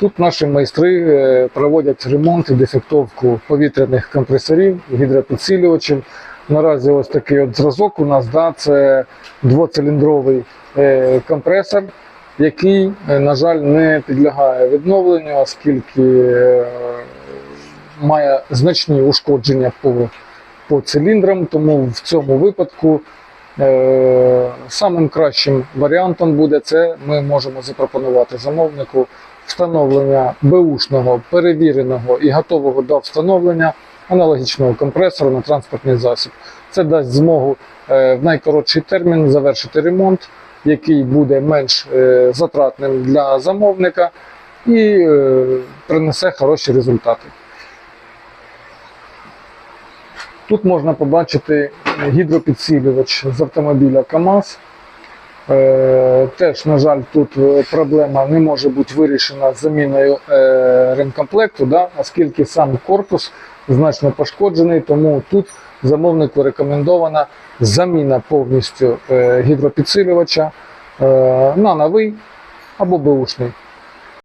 Тут наші майстри е, проводять ремонт і дефектовку повітряних компресорів, гідропідсилювачів. Наразі ось такий от зразок у нас да, це двоциліндровий е, компресор, який, е, на жаль, не підлягає відновленню, оскільки має значні ушкодження по, по циліндрам. Тому в цьому випадку самим кращим варіантом буде це ми можемо запропонувати замовнику встановлення беушного, перевіреного і готового до встановлення аналогічного компресора на транспортний засіб. Це дасть змогу е, в найкоротший термін завершити ремонт, який буде менш е, затратним для замовника і е, принесе хороші результати. Тут можна побачити гідропідсилювач з автомобіля КАМАЗ. Е, Теж, на жаль, тут е, проблема не може бути вирішена заміною е, ремкомплекту, да, оскільки сам корпус значно пошкоджений, тому тут замовнику рекомендована заміна повністю гідропідсилювача на новий або беушний.